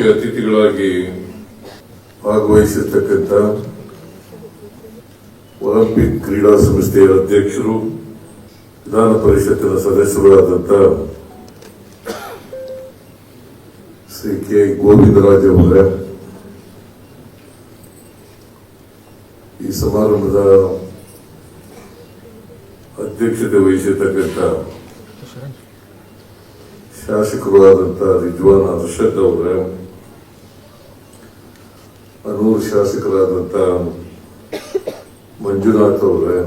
ಮುಖ್ಯ ಅತಿಥಿಗಳಾಗಿ ಭಾಗವಹಿಸಿರ್ತಕ್ಕಂಥ ಒಲಿಂಪಿಕ್ ಕ್ರೀಡಾ ಸಂಸ್ಥೆಯ ಅಧ್ಯಕ್ಷರು, ವಿಧಾನ ಪರಿಷತ್ತಿನ ಸದಸ್ಯರಾದಂಥ ಶ್ರೀ ಕೆ. ಗೋವಿಂದರಾಜ್ ಅವರೇ, ಈ ಸಮಾರಂಭದ ಅಧ್ಯಕ್ಷತೆ ವಹಿಸಿರ್ತಕ್ಕಂಥ ಶಾಸಕರು ಆದಂಥ ರಿಜ್ವಾನ್ ಅರ್ಷದ್ ಅವರೇ ಅನೂರು ಶಾಸಕರಾದಂಥ ಮಂಜುನಾಥ್ ಅವರೇ,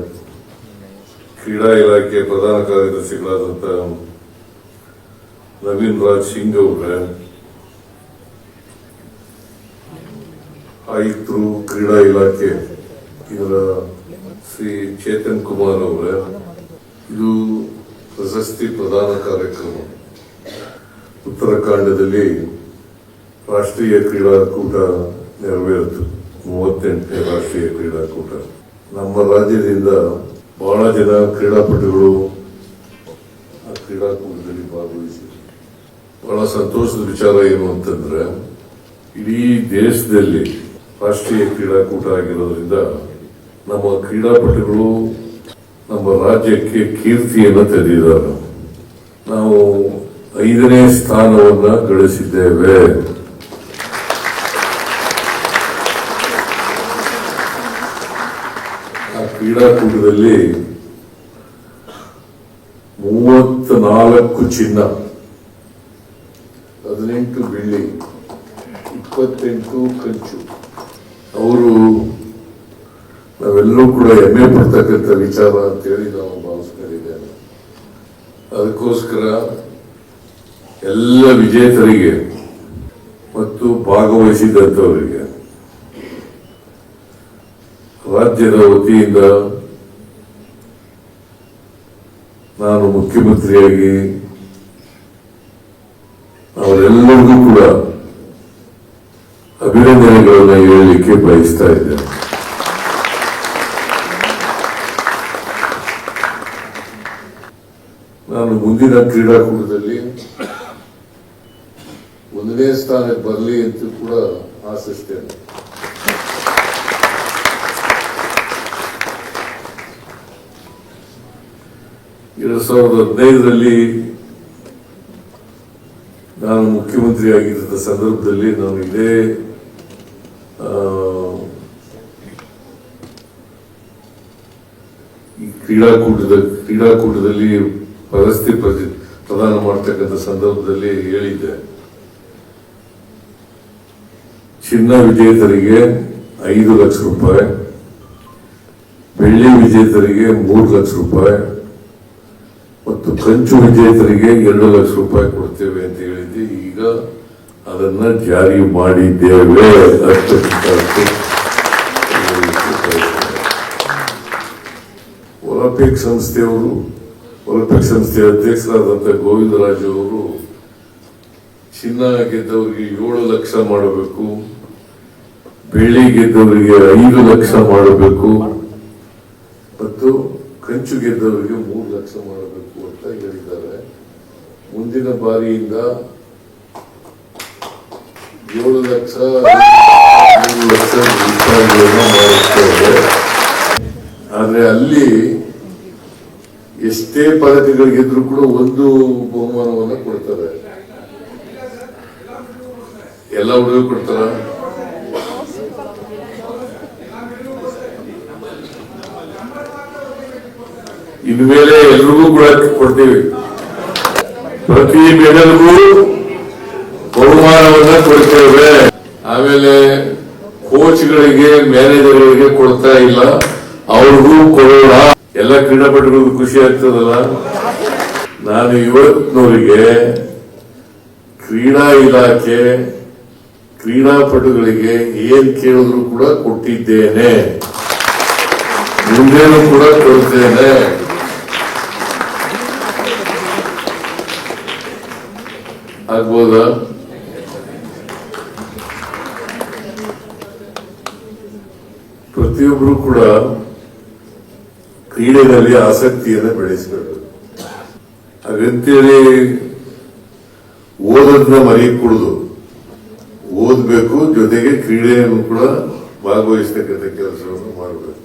ಕ್ರೀಡಾ ಇಲಾಖೆ ಪ್ರಧಾನ ಕಾರ್ಯದರ್ಶಿಗಳಾದಂಥ ನವೀನ್ ರಾಜ್ ಸಿಂಗ್ ಅವರೇ ಆಯುಕ್ತರು ಕ್ರೀಡಾ ಇಲಾಖೆ, ಇದರ ಶ್ರೀ ಚೇತನ್ ಕುಮಾರ್ ಅವರೇ, ಇದು ಪ್ರಶಸ್ತಿ ಪ್ರದಾನ ಕಾರ್ಯಕ್ರಮ. ಉತ್ತರಾಖಂಡದಲ್ಲಿ ರಾಷ್ಟ್ರೀಯ ಕ್ರೀಡಾಕೂಟ ನೆರವೇರಿತು ಮೂವತ್ತೆಂಟನೇ ರಾಷ್ಟ್ರೀಯ ಕ್ರೀಡಾಕೂಟ ನಮ್ಮ ರಾಜ್ಯದಿಂದ ಬಹಳ ಜನ ಕ್ರೀಡಾಪಟುಗಳು ಆ ಕ್ರೀಡಾಕೂಟದಲ್ಲಿ ಭಾಗವಹಿಸಿ ಬಹಳ ಸಂತೋಷದ ವಿಚಾರ ಏನು ಅಂತಂದ್ರೆ, ಇಡೀ ದೇಶದಲ್ಲಿ ರಾಷ್ಟ್ರೀಯ ಕ್ರೀಡಾಕೂಟ ಆಗಿರೋದ್ರಿಂದ ನಮ್ಮ ಕ್ರೀಡಾಪಟುಗಳು ನಮ್ಮ ರಾಜ್ಯಕ್ಕೆ ಕೀರ್ತಿಯನ್ನು ತೆರೆದಿದ್ದಾರೆ ನಾವು ಐದನೇ ಸ್ಥಾನವನ್ನು ಗಳಿಸಿದ್ದೇವೆ. ಆ ಮೂವತ್ತ್ ನಾಲ್ಕು ಚಿನ್ನ, ಹದಿನೆಂಟು ಬೆಳ್ಳಿ, ಇಪ್ಪತ್ತೆಂಟು ಕಂಚು. ಅವರು ನಾವೆಲ್ಲರೂ ಕೂಡ ಹೆಮ್ಮೆ ಪಡ್ತಕ್ಕಂಥ ವಿಚಾರ ಅಂತೇಳಿ ನಾವು ಭಾವಿಸ್ಕೊಂಡಿದ್ದೇವೆ. ಅದಕ್ಕೋಸ್ಕರ ಎಲ್ಲ ವಿಜೇತರಿಗೆ ಮತ್ತು ಭಾಗವಹಿಸಿದಂಥವರಿಗೆ ರಾಜ್ಯದ ವತಿಯಿಂದ ನಾನು ಮುಖ್ಯಮಂತ್ರಿಯಾಗಿ ಅವರೆಲ್ಲರಿಗೂ ಕೂಡ ಅಭಿನಂದನೆಗಳನ್ನು ಹೇಳಲಿಕ್ಕೆ ಬಯಸ್ತಾ ಇದ್ದೇನೆ. ನಾನು ಮುಂದಿನ ಕ್ರೀಡಾಕೂಟದಲ್ಲಿ ಒಂದನೇ ಸ್ಥಾನಕ್ಕೆ ಬರಲಿ ಅಂತ ಕೂಡ ಆಶಿಸ್ತೇನೆ. ಎರಡ್ ಸಾವಿರದ ಹದಿನೈದರಲ್ಲಿ ನಾನು ಮುಖ್ಯಮಂತ್ರಿ ಆಗಿದ್ದ ಸಂದರ್ಭದಲ್ಲಿ ನಾನು ಇದೇ ಈ ಕ್ರೀಡಾಕೂಟದ, ಕ್ರೀಡಾಕೂಟದಲ್ಲಿ ಪ್ರಶಸ್ತಿ ಪ್ರದಾನ ಮಾಡ್ತಕ್ಕಂಥ ಸಂದರ್ಭದಲ್ಲಿ ಹೇಳಿದ್ದೆ. ಚಿನ್ನ ವಿಜೇತರಿಗೆ ಐದು ಲಕ್ಷ ರೂಪಾಯಿ, ಬೆಳ್ಳಿ ವಿಜೇತರಿಗೆ ಮೂರು ಲಕ್ಷ ರೂಪಾಯಿ ಮತ್ತು ಕಂಚು ವಿಜೇತರಿಗೆ ಎರಡು ಲಕ್ಷ ರೂಪಾಯಿ ಕೊಡ್ತೇವೆ ಅಂತ ಹೇಳಿದ್ದೆ. ಈಗ ಅದನ್ನ ಜಾರಿ ಮಾಡಿದ್ದೇವೆ ಒಲಿಂಪಿಕ್ ಸಂಸ್ಥೆಯವರು, ಒಲಿಂಪಿಕ್ ಸಂಸ್ಥೆಯ ಅಧ್ಯಕ್ಷರಾದಂಥ ಗೋವಿಂದರಾಜ್ ಅವರು ಚಿನ್ನ ಗೆದ್ದವರಿಗೆ ಏಳು ಲಕ್ಷ ಮಾಡಬೇಕು, ಬೆಳ್ಳಿ ಗೆದ್ದವರಿಗೆ ಐದು ಲಕ್ಷ ಮಾಡಬೇಕು. ಮತ್ತು ಕಂಚು ಗೆದ್ದವರಿಗೆ ಮೂರು ಲಕ್ಷ ಮಾಡಬೇಕು ಅಂತ ಹೇಳಿದ್ದಾರೆ. ಮುಂದಿನ ಬಾರಿಯಿಂದ ಏಳು ಲಕ್ಷ, ಮೂರು ಲಕ್ಷ ಮಾಡುತ್ತೇವೆ. ಆದ್ರೆ ಅಲ್ಲಿ ಎಷ್ಟೇ ಪದಕಗಳಿಗಿದ್ರು ಕೂಡ ಒಂದು ಬಹುಮಾನವನ್ನ ಕೊಡ್ತಾರೆ. ಎಲ್ಲ ಹುಡುಗರು ಕೊಡ್ತಾರ? ಇನ್ಮೇಲೆ ಎಲ್ರಿಗೂ ಕೂಡ ಕೊಡ್ತೀವಿ. ಪ್ರತಿ ಮೆಡಲ್ಗೂ ಬಹುಮಾನವನ್ನ ಕೊಡ್ತೇವೆ. ಆಮೇಲೆ ಕೋಚ್ಗಳಿಗೆ, ಮ್ಯಾನೇಜರ್ಗಳಿಗೆ ಕೊಡ್ತಾ ಇಲ್ಲ. ಅವ್ರಿಗೂ ಕೊಡೋಣ. ಎಲ್ಲ ಕ್ರೀಡಾಪಟುಗಳಿಗೂ ಖುಷಿ ಆಗ್ತದಲ್ಲ? ನಾನು ಇವತ್ತಿನವರಿಗೆ ಕ್ರೀಡಾ ಇಲಾಖೆ ಕ್ರೀಡಾಪಟುಗಳಿಗೆ ಏನ್ ಕೇಳಿದ್ರು ಕೂಡ ಕೊಟ್ಟಿದ್ದೇನೆ. ಮುಂದೇನು ಕೂಡ ಕೊಡ್ತೇನೆ. ಆಗ್ಬೋದಾ? ಪ್ರತಿಯೊಬ್ಬರು ಕೂಡ ಕ್ರೀಡೆಯಲ್ಲಿ ಆಸಕ್ತಿಯನ್ನು ಬೆಳೆಸಬೇಕು ಹಾಗಂತೇಳಿ ಓದೋದನ್ನ ಮರಿ ಕುಡಿದು ಓದಬೇಕು, ಜೊತೆಗೆ ಕ್ರೀಡೆಯನ್ನು ಕೂಡ ಭಾಗವಹಿಸ್ತಕ್ಕಂಥ ಕೆಲಸವನ್ನು ಮಾಡಬೇಕು.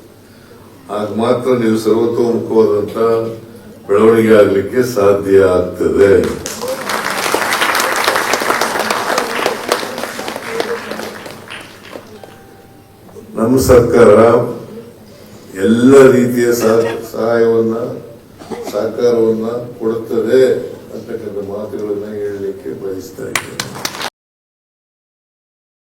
ಆಗ ಮಾತ್ರ ನೀವು ಸರ್ವತೋಮುಖವಾದಂತ ಬೆಳವಣಿಗೆ ಆಗಲಿಕ್ಕೆ ಸಾಧ್ಯ ಆಗ್ತದೆ. ನಮ್ಮ ಸರ್ಕಾರ ಎಲ್ಲ ರೀತಿಯ ಸಹ- ಸಹಾಯವನ್ನ ಸಹಕಾರವನ್ನ ಕೊಡುತ್ತದೆ ಅಂತಕ್ಕಂಥ ಮಾತುಗಳನ್ನ ಹೇಳಲಿಕ್ಕೆ ಬಯಸ್ತಾ ಇದ್ದೇನೆ.